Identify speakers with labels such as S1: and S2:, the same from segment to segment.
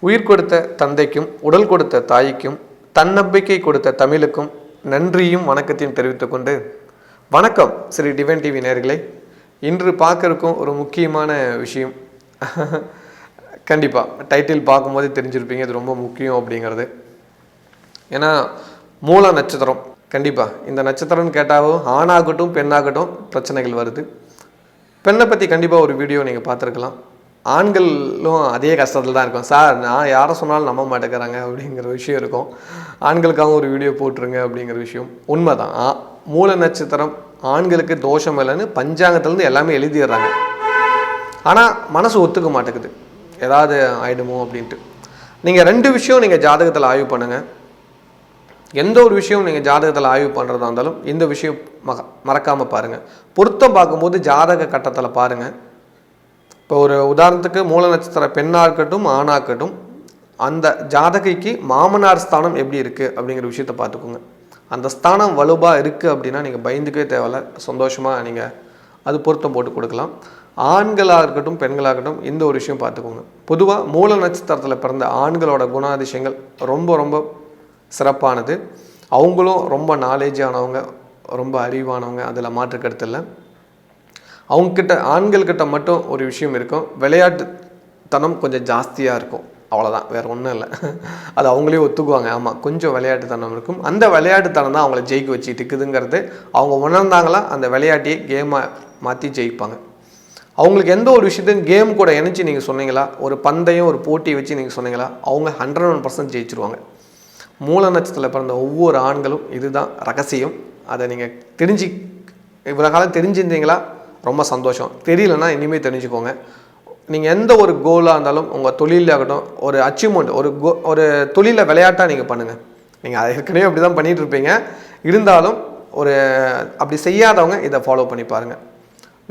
S1: உயிர் கொடுத்த தந்தைக்கும் உடல் கொடுத்த தாய்க்கும் தன்னம்பிக்கை கொடுத்த தமிழுக்கும் நன்றியும் வணக்கத்தையும் தெரிவித்துக் கொண்டு வணக்கம் ஸ்ரீ டிவன் டிவி நேர்களை இன்று பார்க்கறதுக்கும் ஒரு முக்கியமான விஷயம். கண்டிப்பாக டைட்டில் பார்க்கும்போதே தெரிஞ்சிருப்பீங்க இது ரொம்ப முக்கியம் அப்படிங்கிறது. ஏன்னா மூல நட்சத்திரம் கண்டிப்பாக இந்த நட்சத்திரம்னு கேட்டாவோ ஆணாகட்டும் பெண்ணாகட்டும் பிரச்சனைகள் வருது. பெண்ணை பற்றி கண்டிப்பாக ஒரு வீடியோ நீங்கள் பார்த்துருக்கலாம். ஆண்களும் அதே கஷ்டத்தில் தான் இருக்கும். சார் நான் யாரை சொன்னாலும் நம்ப மாட்டேங்கிறாங்க அப்படிங்கிற விஷயம் இருக்கும். ஆண்களுக்காகவும் ஒரு வீடியோ போட்டுருங்க அப்படிங்கிற விஷயம் உண்மைதான். ஆ மூல நட்சத்திரம் ஆண்களுக்கு தோஷம் இல்லைன்னு பஞ்சாங்கத்துலேருந்து எல்லாமே எழுதிடுறாங்க. ஆனால் மனசு ஒத்துக்க மாட்டேங்குது. ஏதாவது ஆகிடுமோ அப்படின்ட்டு. நீங்கள் ரெண்டு விஷயம் நீங்கள் ஜாதகத்தில் ஆய்வு பண்ணுங்கள் எந்த ஒரு விஷயம் நீங்கள் ஜாதகத்தில் ஆய்வு பண்ணுறதா இருந்தாலும் இந்த விஷயம் மக மறக்காமல் பாருங்கள் பொருத்தம் பார்க்கும்போது ஜாதக கட்டத்தில் பாருங்கள் இப்போ ஒரு உதாரணத்துக்கு மூல நட்சத்திர பெண்ணாக இருக்கட்டும் ஆணாக இருக்கட்டும் அந்த ஜாதகைக்கு மாமனார் ஸ்தானம் எப்படி இருக்குது அப்படிங்கிற விஷயத்தை பார்த்துக்கோங்க. அந்த ஸ்தானம் வலுவாக இருக்குது அப்படின்னா நீங்கள் பயந்துக்கவே தேவையில்ல சந்தோஷமாக நீங்கள் அது பொருத்தம் போட்டு கொடுக்கலாம். ஆண்களாக இருக்கட்டும் பெண்களாக இருக்கட்டும் இந்த ஒரு விஷயம் பார்த்துக்கோங்க. பொதுவாக மூல நட்சத்திரத்தில் பிறந்த ஆண்களோட குணாதிசயங்கள் ரொம்ப ரொம்ப சிறப்பானது. அவங்களும் ரொம்ப நாலேஜானவங்க ரொம்ப அறிவானவங்க அதில் மாற்று இல்லை. அவங்கக்கிட்ட ஆண்கள்கிட்ட மட்டும் ஒரு விஷயம் இருக்கும். விளையாட்டுத்தனம் கொஞ்சம் ஜாஸ்தியாக இருக்கும். அவ்வளோதான் வேறு ஒன்றும் இல்லை. அது அவங்களே ஒத்துக்குவாங்க. ஆமாம் கொஞ்சம் விளையாட்டுத்தனம் இருக்கும். அந்த விளையாட்டுத்தனம் தான் அவங்கள ஜெயிக்க வச்சுட்டு இருக்குதுங்கிறது. அவங்க உணர்ந்தாங்களா அந்த விளையாட்டையே கேமாக மாற்றி ஜெயிப்பாங்க. அவங்களுக்கு எந்த ஒரு விஷயத்தையும் கேம் கூட இணைச்சி நீங்கள் சொன்னீங்களா? ஒரு பந்தயம் ஒரு போட்டி வச்சு நீங்கள் சொன்னீங்களா? அவங்க ஹண்ட்ரட் ஒன் பர்சன்ட் ஜெயிச்சிருவாங்க. மூல நட்சத்திரத்தில் பிறந்த ஒவ்வொரு ஆண்களும் இதுதான் ரகசியம். அதை நீங்கள் தெரிஞ்சு இவ்வளோ காலம் தெரிஞ்சிருந்தீங்களா? ரொம்ப சந்தோஷம். தெரியலன்னா இனிமேல் தெரிஞ்சுக்கோங்க. நீங்கள் எந்த ஒரு கோலாக இருந்தாலும் உங்கள் தொழிலாகட்டும் ஒரு அச்சீவ்மெண்ட் ஒரு கோ ஒரு தொழிலை விளையாட்டாக நீங்கள் பண்ணுங்கள் நீங்கள் அதை ஏற்கனவே அப்படி தான் பண்ணிகிட்டு இருப்பீங்க. இருந்தாலும் ஒரு அப்படி செய்யாதவங்க இதை ஃபாலோ பண்ணி பாருங்கள்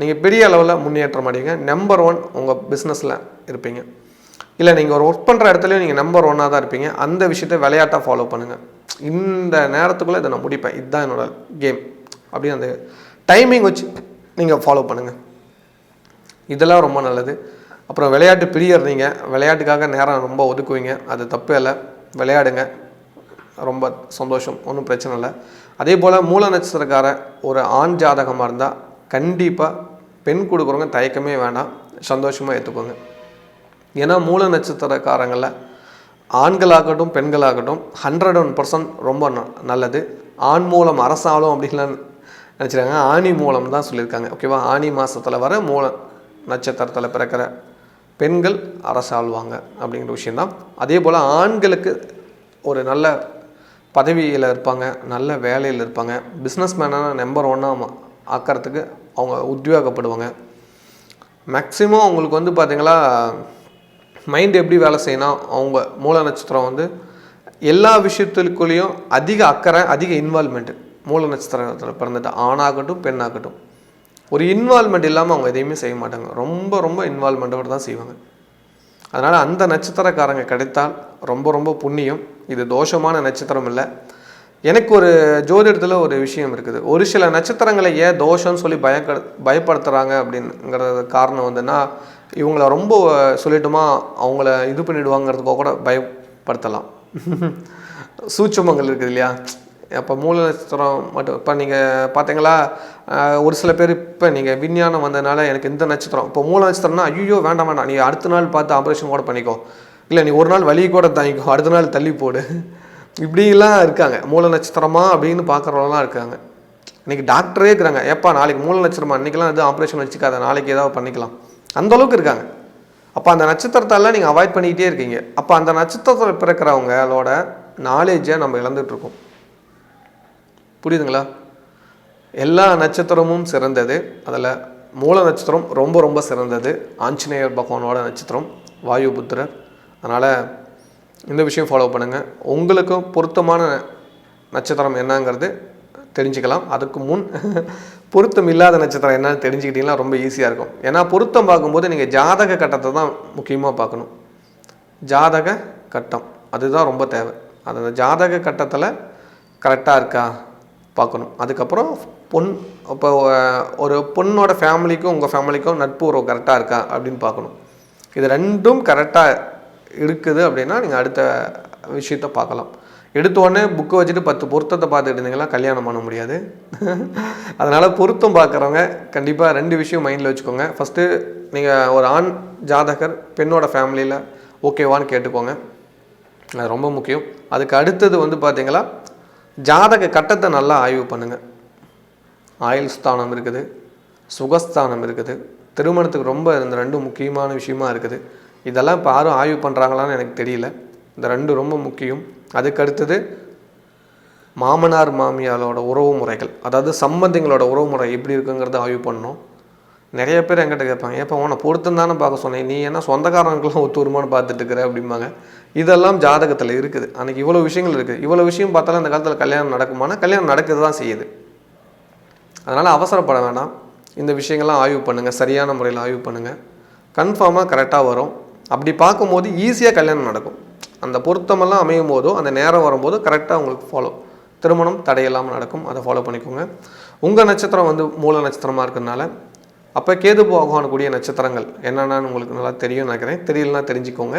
S1: நீங்கள் பெரிய அளவில் முன்னேற்றம் அடைங்க நம்பர் ஒன் உங்கள் பிஸ்னஸில் இருப்பீங்க. இல்லை நீங்கள் ஒரு ஒர்க் பண்ணுற இடத்துலையும் நீங்கள் நம்பர் ஒன்னாக தான் இருப்பீங்க. அந்த விஷயத்தை விளையாட்டாக ஃபாலோ பண்ணுங்கள் இந்த நேரத்துக்குள்ளே இதை நான் முடிப்பேன். இதுதான் என்னோட கேம் அப்படின்னு அந்த டைமிங் வச்சு நீங்கள் ஃபாலோ பண்ணுங்கள் இதெல்லாம் ரொம்ப நல்லது. அப்புறம் விளையாட்டு பிரியர் நீங்கள் விளையாட்டுக்காக நேரம் ரொம்ப ஒதுக்குவீங்க. அது தப்பே இல்லை விளையாடுங்க. ரொம்ப சந்தோஷம். ஒன்றும் பிரச்சனை இல்லை. அதே போல் மூல நட்சத்திரக்கார ஒரு ஆண் ஜாதகமாக இருந்தால் கண்டிப்பாக பெண் கொடுக்குறவங்க தயக்கமே வேண்டாம் சந்தோஷமாக ஏற்றுக்கோங்க ஏன்னா மூல நட்சத்திரக்காரங்களில் ஆண்களாகட்டும் பெண்களாகட்டும் ஹண்ட்ரட் ஒன் பர்சன்ட் ரொம்ப ந நல்லது. ஆண் மூலம் அரசாலும் அப்படின்லாம் நினச்சிருக்காங்க. ஆணி மூலம் தான் சொல்லியிருக்காங்க. ஓகேவா ஆணி மாதத்தில் வர மூல நட்சத்திரத்தில் பிறக்கிற பெண்கள் அரசாழ்வாங்க அப்படிங்கிற விஷயந்தான் அதே போல் ஆண்களுக்கு ஒரு நல்ல பதவியில் இருப்பாங்க நல்ல வேலையில் இருப்பாங்க. பிஸ்னஸ் மேனான நம்பர் ஒன்னாக ஆக்கிறதுக்கு அவங்க உத்தியோகப்படுவாங்க மேக்ஸிமம் அவங்களுக்கு வந்து பார்த்திங்களா மைண்ட் எப்படி வேலை செய்யணும் அவங்க மூல நட்சத்திரம் வந்து எல்லா விஷயத்துக்குள்ளேயும் அதிக அக்கறை அதிக இன்வால்மெண்ட்டு மூல நட்சத்திரத்தில் பிறந்துட்டு ஆணாகட்டும் பெண்ணாகட்டும். ஒரு இன்வால்மெண்ட் இல்லாமல் அவங்க எதையுமே செய்ய மாட்டாங்க. ரொம்ப ரொம்ப இன்வால்மெண்ட்டோடு தான் செய்வாங்க. அதனால் அந்த நட்சத்திரக்காரங்க கிடைத்தால் ரொம்ப ரொம்ப புண்ணியம். இது தோஷமான நட்சத்திரம் இல்லை. எனக்கு ஒரு ஜோதிடத்தில் ஒரு விஷயம் இருக்குது. ஒரு சில நட்சத்திரங்களை ஏன் தோஷம்னு சொல்லி பயக்க பயப்படுத்துகிறாங்க அப்படிங்கிறது காரணம் வந்துன்னா இவங்கள ரொம்ப சொல்லட்டுமா அவங்கள இது பண்ணிடுவாங்கிறதுக்கோ கூட பயப்படுத்தலாம். சூட்சமங்கள் இருக்குது இல்லையா? அப்போ மூல நட்சத்திரம் மட்டும் இப்போ நீங்கள் பார்த்தீங்களா ஒரு சில பேர் இப்போ நீங்கள் விஞ்ஞானம் வந்ததுனால எனக்கு இந்த நட்சத்திரம் இப்போ மூல நட்சத்திரம்னா ஐயோ வேண்டாம் வேண்டாம் நீ அடுத்த நாள் பார்த்து ஆப்ரேஷன் கூட பண்ணிக்கோ. இல்லை நீ ஒரு நாள் வழி கூட தாங்கிக்கோ அடுத்த நாள் தள்ளி போடு. இப்படிலாம் இருக்காங்க. மூல நட்சத்திரமா அப்படின்னு பார்க்குறவங்களாம் இருக்காங்க. இன்னைக்கு டாக்டரே இருக்கிறாங்க. ஏப்பா நாளைக்கு மூல நட்சத்திரமா? இன்றைக்கெலாம் எதுவும் ஆப்ரேஷன் வச்சுக்காத. நாளைக்கு ஏதாவது பண்ணிக்கலாம். அந்தளவுக்கு இருக்காங்க. அப்போ அந்த நட்சத்திரத்தெல்லாம் நீங்கள் அவாய்ட் பண்ணிக்கிட்டே இருக்கீங்க. அப்போ அந்த நட்சத்திரத்தில் பிறக்கிறவங்களோட நாலேஜை நம்ம இழந்துட்டுருக்கோம் புரியுதுங்களா? எல்லா நட்சத்திரமும் சிறந்தது. அதில் மூல நட்சத்திரம் ரொம்ப ரொம்ப சிறந்தது. ஆஞ்சநேயர் பகவானோட நட்சத்திரம் வாயு புத்திரர் அதனால் இந்த விஷயம் ஃபாலோ பண்ணுங்கள் உங்களுக்கும் பொருத்தமான நட்சத்திரம் என்னங்கிறது தெரிஞ்சுக்கலாம். அதுக்கு முன் பொருத்தம் இல்லாத நட்சத்திரம் என்னன்னு தெரிஞ்சுக்கிட்டீங்கன்னா ரொம்ப ஈஸியாக இருக்கும். ஏன்னா பொருத்தம் பார்க்கும்போது நீங்கள் ஜாதக கட்டத்தை தான் முக்கியமாக பார்க்கணும். ஜாதக கட்டம். அதுதான் ரொம்ப தேவை. அது அந்த ஜாதக கட்டத்தில் கரெக்டாக இருக்கா பார்க்கணும். அதுக்கப்புறம் பொன் இப்போ ஒரு பொண்ணோட ஃபேமிலிக்கும் உங்கள் ஃபேமிலிக்கும் நட்பு உறவு கரெக்டாக இருக்கா அப்படின்னு பார்க்கணும். இது ரெண்டும் கரெக்டாக இருக்குது அப்படின்னா நீங்கள் அடுத்த விஷயத்த பார்க்கலாம். எடுத்த உடனே வச்சுட்டு பத்து பொருத்தத்தை பார்த்துட்டு இருந்தீங்கன்னா கல்யாணம் பண்ண முடியாது. அதனால் பொருத்தம் பார்க்குறவங்க கண்டிப்பாக ரெண்டு விஷயம் மைண்டில் வச்சுக்கோங்க. ஃபஸ்ட்டு நீங்கள் ஒரு ஆண் ஜாதகர் பெண்ணோட ஃபேமிலியில் ஓகேவான்னு கேட்டுக்கோங்க. அது ரொம்ப முக்கியம். அதுக்கு அடுத்தது வந்து பார்த்தீங்களா ஜாதக கட்டத்தை நல்லா ஆய்வு பண்ணுங்கள் ஆயுள் ஸ்தானம் இருக்குது சுகஸ்தானம் இருக்குது. திருமணத்துக்கு ரொம்ப இந்த ரெண்டும் முக்கியமான விஷயமா இருக்குது. இதெல்லாம் இப்போ யாரும் ஆய்வு பண்ணுறாங்களான்னு எனக்கு தெரியல. இந்த ரெண்டும் ரொம்ப முக்கியம். அதுக்கு அடுத்தது மாமனார் மாமியாரோட உறவு முறைகள். அதாவது சம்பந்திங்களோட உறவு முறை எப்படி இருக்குங்கிறத ஆய்வு பண்ணோம் நிறைய பேர் என்கிட்ட கேட்பாங்க ஏப்பா உன்னை பொருத்தம் தானே பார்க்க சொன்னேன். நீ என்ன சொந்தக்காரங்களுக்கெல்லாம் ஒத்து வருமானு பார்த்துட்டு இருக்கிற? அப்படிம்பாங்க. இதெல்லாம் ஜாதகத்தில் இருக்குது. அன்றைக்கி இவ்வளோ விஷயங்கள் இருக்குது. இவ்வளோ விஷயம் பார்த்தாலும் இந்த காலத்தில் கல்யாணம் நடக்குமானா கல்யாணம் நடக்குது தான் செய்யுது. அதனால் அவசரப்பட வேண்டாம் இந்த விஷயங்கள்லாம் ஆய்வு பண்ணுங்கள் சரியான முறையில் ஆய்வு பண்ணுங்கள் கன்ஃபார்மாக கரெக்டாக வரும். அப்படி பார்க்கும்போது ஈஸியாக கல்யாணம் நடக்கும். அந்த பொருத்தமெல்லாம் அமையும் போதோ அந்த நேரம் வரும்போது கரெக்டாக உங்களுக்கு ஃபாலோ திருமணம் தடையில்லாமல் நடக்கும். அதை ஃபாலோ பண்ணிக்கோங்க. உங்கள் நட்சத்திரம் வந்து மூல நட்சத்திரமாக இருக்கிறதுனால அப்போ கேது போகக்கூடிய நட்சத்திரங்கள் என்னென்னு உங்களுக்கு நல்லா தெரியும் நினைக்கிறேன். தெரியலனா தெரிஞ்சுக்கோங்க.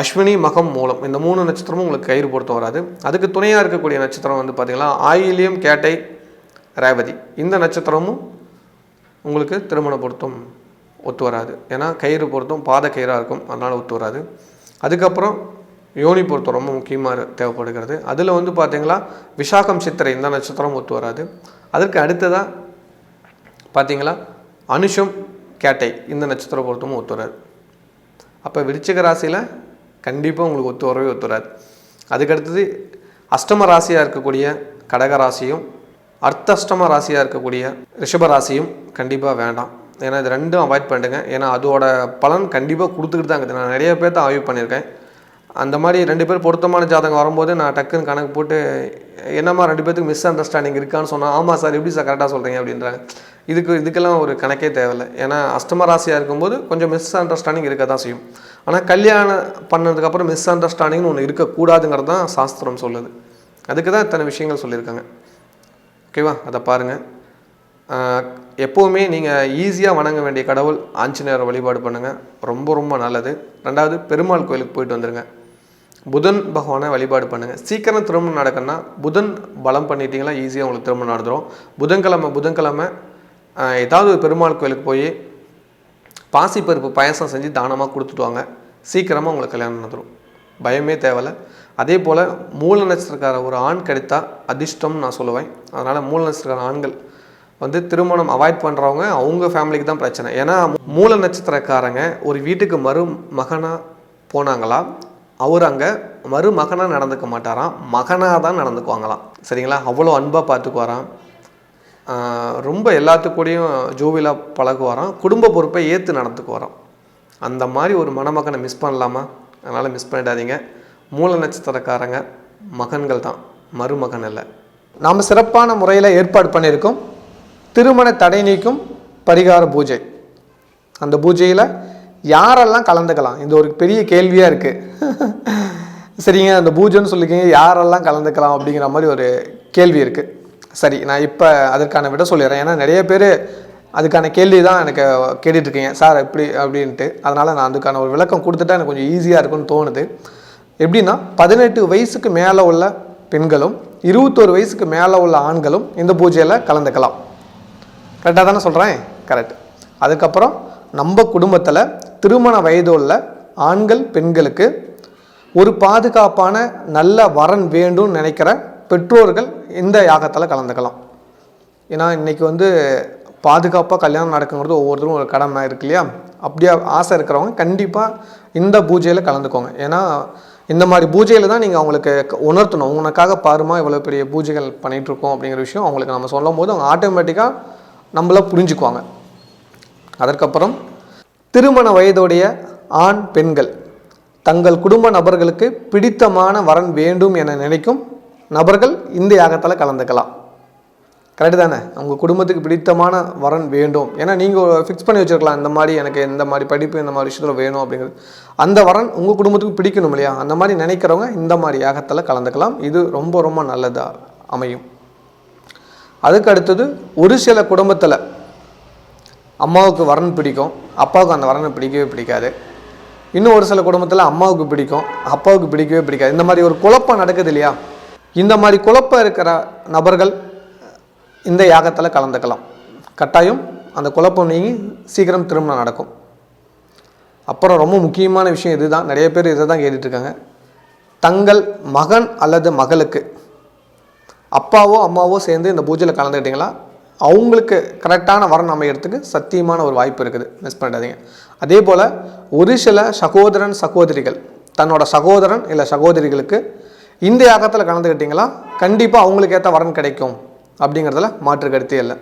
S1: அஸ்வினி மகம் மூலம் இந்த மூணு நட்சத்திரமும் உங்களுக்கு கயிறு பொருத்தம் வராது. அதுக்கு துணையாக இருக்கக்கூடிய நட்சத்திரம் வந்து பார்த்திங்கன்னா ஆயிலியம் கேட்டை ரேவதி. இந்த நட்சத்திரமும் உங்களுக்கு திருமண பொருத்தம் ஒத்து வராது. ஏன்னா கயிறு பொருத்தம் பாத கயிறாக இருக்கும். அதனால் ஒத்து வராது. அதுக்கப்புறம் யோனி பொருத்தம் ரொம்ப முக்கியமாக தேவைப்படுகிறது. அதில் வந்து பார்த்திங்களா விசாகம் சித்திரை இந்த நட்சத்திரம் ஒத்து வராது. அதற்கு அடுத்ததாக பார்த்தீங்களா அனுஷம் கேட்டை இந்த நட்சத்திர பொருத்தமும் ஒத்து வராது. அப்போ விருச்சிக ராசியில் கண்டிப்பாக உங்களுக்கு ஒத்து வரவே ஒத்து வராது. அதுக்கடுத்தது அஷ்டம ராசியாக இருக்கக்கூடிய கடக ராசியும் அர்த்தஷ்டம ராசியாக இருக்கக்கூடிய ரிஷப ராசியும் கண்டிப்பாக வேண்டாம். ஏன்னா இது ரெண்டும் அவாய்ட் பண்ணிடுங்க. ஏன்னா அதோட பலன் கண்டிப்பாக கொடுத்துக்கிட்டு தான் இருக்குது. நான் நிறைய பேர்த்த ஆய்வு பண்ணியிருக்கேன். அந்த மாதிரி ரெண்டு பேர் பொருத்தமான ஜாதகம் வரும்போது நான் டக்குன்னு கணக்கு போட்டு என்னம்மா ரெண்டு பேத்துக்கு மிஸ் அண்டர்ஸ்டாண்டிங் இருக்கான்னு சொன்னால் ஆமாம் சார் எப்படி சார் கரெக்டாக சொல்கிறீங்க அப்படின்றாங்க இதுக்கு இதுக்கெல்லாம் ஒரு கணக்கே தேவையில்லை. ஏன்னா அஷ்டம ராசியாக இருக்கும்போது கொஞ்சம் மிஸ் அண்டர்ஸ்டாண்டிங் இருக்க தான் செய்யும். ஆனால் கல்யாணம் பண்ணதுக்கப்புறம் மிஸ் அண்டர்ஸ்டாண்டிங்னு ஒன்று இருக்கக்கூடாதுங்கிறது தான் சாஸ்திரம் சொல்லுது. அதுக்கு தான் இத்தனை விஷயங்கள் சொல்லியிருக்காங்க. ஓகேவா அதை பாருங்கள் எப்போவுமே நீங்கள் ஈஸியாக வணங்க வேண்டிய கடவுள் ஆஞ்சநேயரை வழிபாடு பண்ணுங்கள் ரொம்ப ரொம்ப நல்லது. ரெண்டாவது பெருமாள் கோயிலுக்கு போயிட்டு வந்துடுங்க புதன் பகவானை வழிபாடு பண்ணுங்கள் சீக்கிரம் திருமணம் நடக்கணும்னா புதன் பலம் பண்ணிட்டீங்களா ஈஸியாக உங்களுக்கு திருமணம் நடந்துடும் புதன்கிழமை புதன்கிழமை ஏதாவது ஒரு பெருமாள் கோயிலுக்கு போய் பாசிப்பருப்பு பாயசம் செஞ்சு தானமாக கொடுத்துட்டு வாங்க. சீக்கிரமாக உங்களுக்கு கல்யாணம் நடந்துடும் பயமே தேவையில்லை. அதே போல் மூல நட்சத்திரக்கார ஒரு ஆண் கிடைத்தா அதிர்ஷ்டம்னு நான் சொல்லுவேன். அதனால் மூல நட்சத்திரக்கார ஆண்கள் வந்து திருமணம் அவாய்ட் பண்ணுறவங்க அவங்க ஃபேமிலிக்கு தான் பிரச்சனை. ஏன்னா மூல நட்சத்திரக்காரங்க ஒரு வீட்டுக்கு மறு மகனாக போனாங்களா அவர் அங்கே மருமகனாக நடந்துக்க மாட்டாராம் மகனாக தான் நடந்துக்குவாங்களாம். சரிங்களா? அவ்வளோ அன்பாக பார்த்துக்குவாராம் ரொம்ப எல்லாத்துக்கூடயும் ஜோவிலாக பழகுவாராம். குடும்ப பொறுப்பை ஏற்று நடந்துக்குவாராம். அந்த மாதிரி ஒரு மணமகனை மிஸ் பண்ணலாமா? அதனால் மிஸ் பண்ணிடாதீங்க. மூல நட்சத்திரக்காரங்க மகன்கள் தான் மருமகன் இல்லை. நாம் சிறப்பான முறையில் ஏற்பாடு பண்ணியிருக்கோம். திருமண தடை நீக்கும் பரிகார பூஜை. அந்த பூஜையில் யாரெல்லாம் கலந்துக்கலாம்? இது ஒரு பெரிய கேள்வியாக இருக்குது சரிங்க அந்த பூஜைன்னு சொல்லிக்கிங்க யாரெல்லாம் கலந்துக்கலாம் அப்படிங்கிற மாதிரி ஒரு கேள்வி இருக்குது சரி நான் இப்போ அதற்கான விட சொல்லிடுறேன். ஏன்னா நிறைய பேர் அதுக்கான கேள்வி தான் எனக்கு கேட்டுட்டு இருக்கீங்க சார் எப்படி அப்படின்ட்டு. அதனால் நான் அதுக்கான ஒரு விளக்கம் கொடுத்துட்டா எனக்கு கொஞ்சம் ஈஸியாக இருக்கும்னு தோணுது. எப்படின்னா பதினெட்டு வயசுக்கு மேலே உள்ள பெண்களும் இருபத்தோரு வயசுக்கு மேலே உள்ள ஆண்களும் இந்த பூஜையில் கலந்துக்கலாம். கரெக்டாக தானே சொல்கிறேன் கரெக்ட் அதுக்கப்புறம் நம்ம குடும்பத்தில் திருமண வயதுள்ள ஆண்கள் பெண்களுக்கு ஒரு பாதுகாப்பான நல்ல வரன் வேண்டும்னு நினைக்கிற பெற்றோர்கள் இந்த யாகத்தில் கலந்துக்கலாம். ஏன்னா இன்றைக்கி வந்து பாதுகாப்பாக கல்யாணம் நடக்குங்கிறது ஒவ்வொருத்தரும் ஒரு கடமை இருக்கு இல்லையா? அப்படியே ஆசை இருக்கிறவங்க கண்டிப்பாக இந்த பூஜையில் கலந்துக்கோங்க. ஏன்னா இந்த மாதிரி பூஜையில் தான் நீங்கள் அவங்களுக்கு க- உணர்த்தணும். உனக்காக பாருமா இவ்வளோ பெரிய பூஜைகள் பண்ணிகிட்ருக்கோம் அப்படிங்கிற விஷயம் அவங்களுக்கு நம்ம சொல்லும் போது அவங்க ஆட்டோமேட்டிக்காக நம்மள புரிஞ்சுக்குவாங்க. அதற்கப்புறம் திருமண வயதுடைய ஆண் பெண்கள் தங்கள் குடும்ப நபர்களுக்கு பிடித்தமான வரன் வேண்டும் என நினைக்கும் நபர்கள் இந்த யாகத்தில் கலந்துக்கலாம். கரெக்டு தானே? உங்கள் குடும்பத்துக்கு பிடித்தமான வரன் வேண்டும். ஏன்னா நீங்கள் ஃபிக்ஸ் பண்ணி வச்சிருக்கலாம். இந்த மாதிரி எனக்கு இந்த மாதிரி படிப்பு இந்த மாதிரி விஷயத்தில் வேணும் அப்படிங்கிறது. அந்த வரன் உங்கள் குடும்பத்துக்கு பிடிக்கணும் இல்லையா? அந்த மாதிரி நினைக்கிறவங்க இந்த மாதிரி யாகத்தில் கலந்துக்கலாம். இது ரொம்ப ரொம்ப நல்லதாக அமையும். அதுக்கு அடுத்தது ஒரு சில குடும்பத்தில் அம்மாவுக்கு வரன் பிடிக்கும். அப்பாவுக்கு அந்த வரனை பிடிக்கவே பிடிக்காது. இன்னும் ஒரு சில குடும்பத்தில் அம்மாவுக்கு பிடிக்கும். அப்பாவுக்கு பிடிக்கவே பிடிக்காது. இந்த மாதிரி ஒரு குழப்பம் நடக்குது இல்லையா? இந்த மாதிரி குழப்பம் இருக்கிற நபர்கள் இந்த யாகத்தில் கலந்துக்கலாம். கட்டாயம் அந்த குழப்பம் நீங்கி சீக்கிரம் திருமணம் நடக்கும். அப்புறம் ரொம்ப முக்கியமான விஷயம் இதுதான். நிறைய பேர் இதை தான் கேட்டுட்ருக்காங்க. தங்கள் மகன் அல்லது மகளுக்கு அப்பாவோ அம்மாவோ சேர்ந்து இந்த பூஜையில் கலந்துக்கிட்டிங்களா? அவங்களுக்கு கரெக்டான வரன் அமைகிறதுக்கு சத்தியமான ஒரு வாய்ப்பு இருக்குது. மிஸ் பண்ணிடாதீங்க. அதே போல் ஒரு சில சகோதரன் சகோதரிகள் தன்னோட சகோதரன் இல்லை சகோதரிகளுக்கு இந்த யாகத்தில் கலந்துக்கிட்டிங்களா கண்டிப்பாக அவங்களுக்கு ஏற்ற வரன் கிடைக்கும். அப்படிங்கிறதுல மாற்று கருத்தே இல்லை.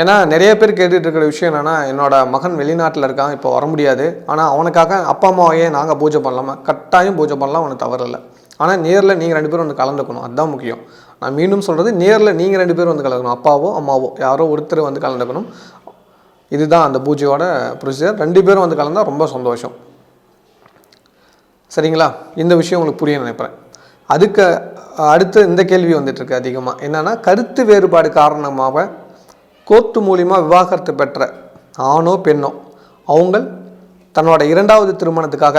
S1: ஏன்னா நிறைய பேர் கேட்டுட்டு இருக்கிற விஷயம் என்னென்னா என்னோட மகன் வெளிநாட்டில் இருக்கான் இப்போ வர முடியாது. ஆனால் அவனுக்காக அப்பா அம்மாவையே நாங்கள் பூஜை பண்ணலாமா கட்டாயம் பூஜை பண்ணலாம் அவனுக்கு தவறில்லை ஆனால் நேரில் நீங்கள் ரெண்டு பேரும் வந்து கலந்துக்கணும். அதுதான் முக்கியம். நான் மீண்டும் சொல்கிறது நேரில் நீங்கள் ரெண்டு பேரும் வந்து கலந்துக்கணும். அப்பாவோ அம்மாவோ யாரோ ஒருத்தர் வந்து கலந்துக்கணும். இதுதான் அந்த பூஜையோட ப்ரொசீஜர் ரெண்டு பேரும் வந்து கலந்தால் ரொம்ப சந்தோஷம். சரிங்களா? இந்த விஷயம் உங்களுக்கு புரிய நினைப்பேன். அதுக்கு அடுத்து இந்த கேள்வி வந்துட்டுருக்கு அதிகமாக என்னென்னா கருத்து வேறுபாடு காரணமாக கோர்ட்டு மூலிமா விவாகரத்து பெற்ற ஆணோ பெண்ணோ அவங்க தன்னோட இரண்டாவது திருமணத்துக்காக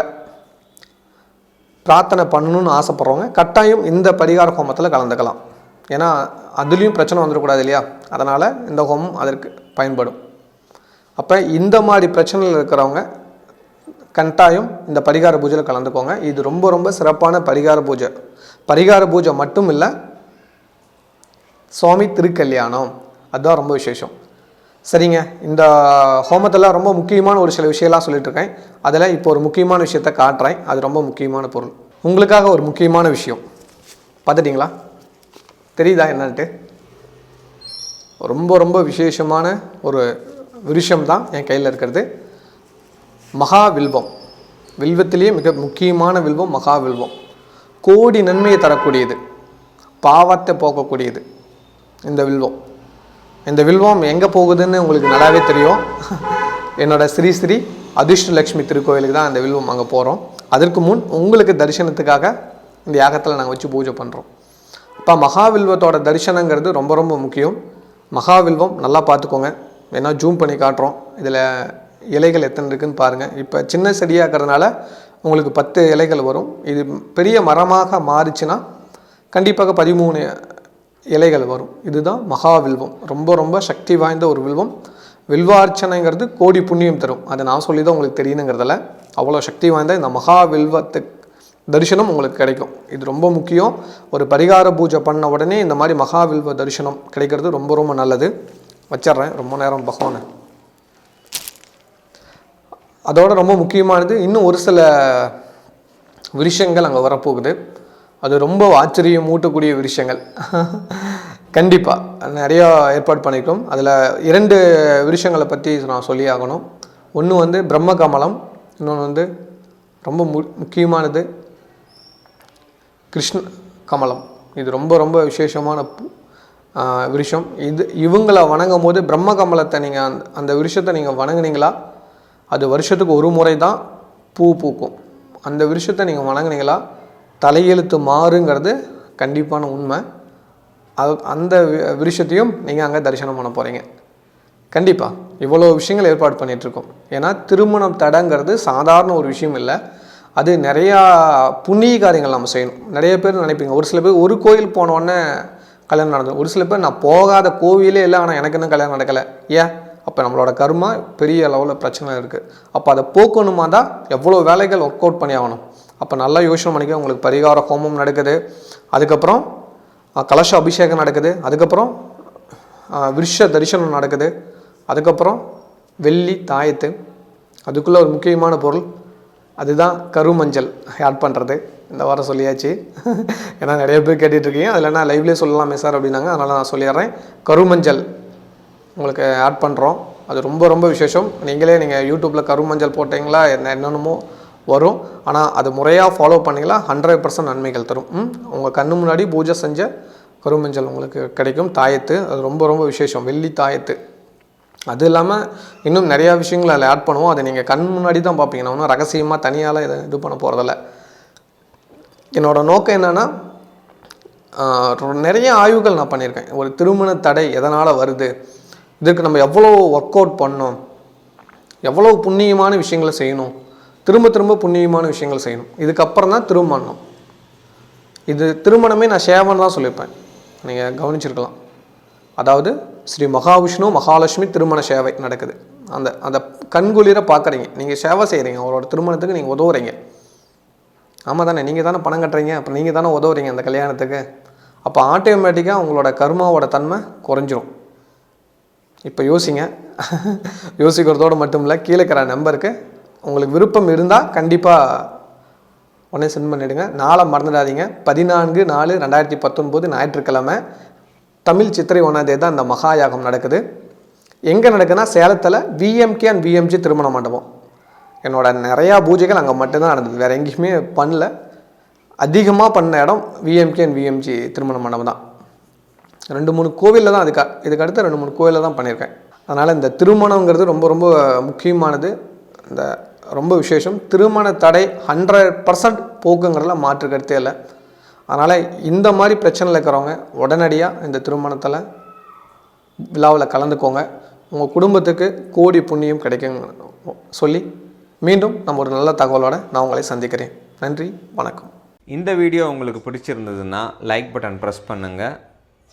S1: பிரார்த்தனை பண்ணணும்னு ஆசைப்பட்றவங்க கட்டாயம் இந்த பரிகார ஹோமத்தில் கலந்துக்கலாம். ஏன்னா அதுலேயும் பிரச்சனை வந்துடக்கூடாது இல்லையா? அதனால் இந்த ஹோமம் அதற்கு பயன்படும். அப்போ இந்த மாதிரி பிரச்சனையில் இருக்கிறவங்க கட்டாயம் இந்த பரிகார பூஜையில் கலந்துக்கோங்க. இது ரொம்ப ரொம்ப சிறப்பான பரிகார பூஜை. பரிகார பூஜை மட்டும் இல்லை சுவாமி திருக்கல்யாணம் அதுதான் ரொம்ப விசேஷம். சரிங்க. இந்த ஹோமத்தில் ரொம்ப முக்கியமான ஒரு சில விஷயம்லாம் சொல்லிகிட்ருக்கேன் அதில் இப்போ ஒரு முக்கியமான விஷயத்தை காட்டுறேன். அது ரொம்ப முக்கியமான பொருள். உங்களுக்காக ஒரு முக்கியமான விஷயம். பார்த்துட்டிங்களா? தெரியுதா என்னன்ட்டு? ரொம்ப ரொம்ப விசேஷமான ஒரு விருஷம் தான் என் கையில் இருக்கிறது. மகா வில்வம். வில்வத்திலேயே மிக முக்கியமான வில்வம் மகா வில்வம். கோடி நன்மையை தரக்கூடியது. பாவத்தை போக்கக்கூடியது இந்த வில்வம். இந்த வில்வம் எங்கே போகுதுன்னு உங்களுக்கு நல்லாவே தெரியும். என்னோட ஸ்ரீ ஸ்ரீ அதிர்ஷ்டலக்ஷ்மி திருக்கோயிலுக்கு தான் அந்த வில்வம் அங்கே போகிறோம் அதற்கு முன் உங்களுக்கு தரிசனத்துக்காக இந்த யாகத்தில் நாங்கள் வச்சு பூஜை பண்ணுறோம் இப்போ மகாவில்வத்தோட தரிசனங்கிறது ரொம்ப ரொம்ப முக்கியம். மகாவில்வம் நல்லா பார்த்துக்கோங்க. வேணால் ஜூம் பண்ணி காட்டுறோம். இதில் இலைகள் எத்தனை இருக்குன்னு பாருங்கள் இப்போ சின்ன செடியாக இருக்கிறதுனால உங்களுக்கு பத்து இலைகள் வரும். இது பெரிய மரமாக மாறிச்சுன்னா கண்டிப்பாக பதிமூணு இலைகள் வரும். இதுதான் மகா வில்வம். ரொம்ப ரொம்ப சக்தி வாய்ந்த ஒரு வில்வம். வில்வார்ச்சனைங்கிறது கோடி புண்ணியம் தரும். அதை நான் சொல்லி தான் உங்களுக்கு தெரியணுங்கிறதுல. அவ்வளோ சக்தி வாய்ந்த இந்த மகா வில்வத்துக்கு தரிசனம் உங்களுக்கு கிடைக்கும். இது ரொம்ப முக்கியம். ஒரு பரிகார பூஜை பண்ண உடனே இந்த மாதிரி மகாவில்வ தரிசனம் கிடைக்கிறது ரொம்ப ரொம்ப நல்லது. வச்சிட்றேன். ரொம்ப நேரம் பகவானை. அதோட ரொம்ப முக்கியமானது இன்னும் ஒரு சில விஷயங்கள் அங்கே வரப்போகுது. அது ரொம்ப ஆச்சரியம் ஊட்டக்கூடிய விஷயங்கள். கண்டிப்பாக நிறையா ஏற்பாடு பண்ணியிருக்கோம் அதில் இரண்டு விஷயங்களை பற்றி நான் சொல்லி ஆகணும். ஒன்று வந்து பிரம்ம கமலம் இன்னொன்று வந்து ரொம்ப மு முக்கியமானது கிருஷ்ண கமலம். இது ரொம்ப ரொம்ப விசேஷமான பூ- விருஷம். இது இவங்களை வணங்கும் போது பிரம்ம கமலத்தை நீங்கள் அந்த அந்த விருஷத்தை நீங்கள் வணங்குனீங்களா? அது வருஷத்துக்கு ஒரு முறை தான் பூ பூக்கும். அந்த விருஷத்தை நீங்கள் வணங்குனீங்களா? தலையெழுத்து மாறுங்கிறது கண்டிப்பான உண்மை. அது அந்த வி- விருஷத்தையும் நீங்கள் அங்கே தரிசனம் பண்ண போகிறீங்க கண்டிப்பாக இவ்வளோ விஷயங்கள் ஏற்பாடு பண்ணிகிட்ருக்கோம் ஏன்னா திருமணம் தடங்கிறது சாதாரண ஒரு விஷயம் இல்லை. அது நிறையா புண்ணிய காரியங்கள் நம்ம செய்யணும். நிறைய பேர் நினைப்பீங்க ஒரு சில பேர் ஒரு கோயில் போனோடனே கல்யாணம் நடந்தது. ஒரு சில பேர் நான் போகாத கோவிலே இல்லை ஆனால் எனக்கு இன்னும் கல்யாணம் நடக்கலை. ஏன்? அப்போ நம்மளோட கர்மா பெரிய லெவலில் பிரச்சனை இருக்குது அப்போ அதை போக்கணுமா தான் எவ்வளோ வேலைகள் ஒர்க் அவுட் பண்ணி ஆகணும். அப்போ நல்லா யோசனை பண்ணிக்க உங்களுக்கு பரிகார ஹோமம் நடக்குது. அதுக்கப்புறம் கலச அபிஷேகம் நடக்குது. அதுக்கப்புறம் விருஷ தரிசனம் நடக்குது. அதுக்கப்புறம் வெள்ளி தாயத்து. அதுக்குள்ளே ஒரு முக்கியமான பொருள் அதுதான் கருமஞ்சள் ஆட் பண்ணுறது இந்த வாரம் சொல்லியாச்சு. ஏன்னா நிறைய பேர் கேட்டுட்ருக்கீங்க அதில் நான் லைவ்லேயே சொல்லலாமே சார் அப்படின்னாங்க. அதனால் நான் சொல்லிடுறேன். கருமஞ்சள் உங்களுக்கு ஆட் பண்ணுறோம் அது ரொம்ப ரொம்ப விசேஷம். நீங்களே நீங்கள் யூடியூப்பில் கருமஞ்சள் போட்டிங்களா? என்ன என்னென்னமோ வரும். ஆனால் அது முறையாக ஃபாலோ பண்ணிங்கன்னா ஹண்ட்ரட் பர்சன்ட் நன்மைகள் தரும். உங்கள் கண்ணு முன்னாடி பூஜை செஞ்ச கருமஞ்சள் உங்களுக்கு கிடைக்கும். தாயத்து அது ரொம்ப ரொம்ப விசேஷம். வெள்ளி தாயத்து. அது இல்லாமல் இன்னும் நிறையா விஷயங்கள் அதில் ஆட் பண்ணுவோம். அதை நீங்கள் கண் முன்னாடி தான் பார்ப்பீங்க. நான் ஒன்றும் ரகசியமாக தனியால் இதை இது பண்ண போகிறதில்ல என்னோடய நோக்கம் என்னென்னா ரொ- நிறைய ஆய்வுகள் நான் பண்ணியிருக்கேன். ஒரு திருமண தடை எதனால் வருது? இதற்கு நம்ம எவ்வளோ ஒர்க் அவுட் பண்ணோம் எவ்வளோ புண்ணியமான விஷயங்களை செய்யணும்? திரும்ப திரும்ப புண்ணியமான விஷயங்கள் செய்யணும். இதுக்கப்புறம் தான் திருமணம். இது திருமணமே நான் சேவன் தான் சொல்லியிருப்பேன். நீங்கள் கவனிச்சிருக்கலாம். அதாவது ஸ்ரீ மகாவிஷ்ணு மகாலட்சுமி திருமண சேவை நடக்குது. அந்த அந்த கண்குளிர பார்க்குறீங்க நீங்கள் சேவை செய்கிறீங்க அவரோட திருமணத்துக்கு நீங்கள் உதவுறீங்க. ஆமாம் தானே. நீங்கள் தானே பணம் கட்டுறீங்க. அப்போ நீங்கள் தானே உதவுறீங்க அந்த கல்யாணத்துக்கு. அப்போ ஆட்டோமேட்டிக்காக உங்களோட கர்மாவோட தன்மை குறைஞ்சிரும். இப்போ யோசிங்க. யோசிக்கிறதோடு மட்டும் இல்லை கீழே இருக்கிற நம்பருக்கு உங்களுக்கு விருப்பம் இருந்தால் கண்டிப்பாக உடனே சென்ட் பண்ணிவிடுங்க நாளை மறந்துடாதீங்க. பதினான்கு நாலு ரெண்டாயிரத்தி பத்தொன்பது ஞாயிற்றுக்கிழமை தமிழ் சித்திரை ஒன்றாந்தேதி தான் இந்த மகாயாகம் நடக்குது. எங்கே நடக்குதுன்னா சேலத்தில் விஎம்கே அண்ட் விஎம்ஜி திருமண மண்டபம். என்னோட நிறையா பூஜைகள் அங்கே மட்டும்தான் நடந்தது. வேறு எங்கேயுமே பண்ணல. அதிகமாக பண்ண இடம் விஎம்கே அண்ட் விஎம்ஜி திருமண மண்டபம் தான். ரெண்டு மூணு கோவிலில் தான் அதுக்கு இதுக்கு அடுத்து ரெண்டு மூணு கோவிலில் தான் பண்ணியிருக்கேன். அதனால் இந்த திருமணங்கிறது ரொம்ப ரொம்ப முக்கியமானது. இந்த ரொம்ப விசேஷம். திருமண தடை ஹண்ட்ரட் பர்சன்ட் போக்குங்கிறதுல மாற்று கருத்தே இல்லை. அதனால் இந்த மாதிரி பிரச்சனையில் இருக்கிறவங்க உடனடியாக இந்த திருமணத்தில் விழாவில் கலந்துக்கோங்க. உங்கள் குடும்பத்துக்கு கோடி புண்ணியம் கிடைக்குங்க சொல்லி மீண்டும் நம்ம ஒரு நல்ல தகவலோட நான் உங்களை சந்திக்கிறேன். நன்றி வணக்கம்.
S2: இந்த வீடியோ உங்களுக்கு பிடிச்சிருந்ததுன்னா லைக் பட்டன் ப்ரெஸ் பண்ணுங்கள்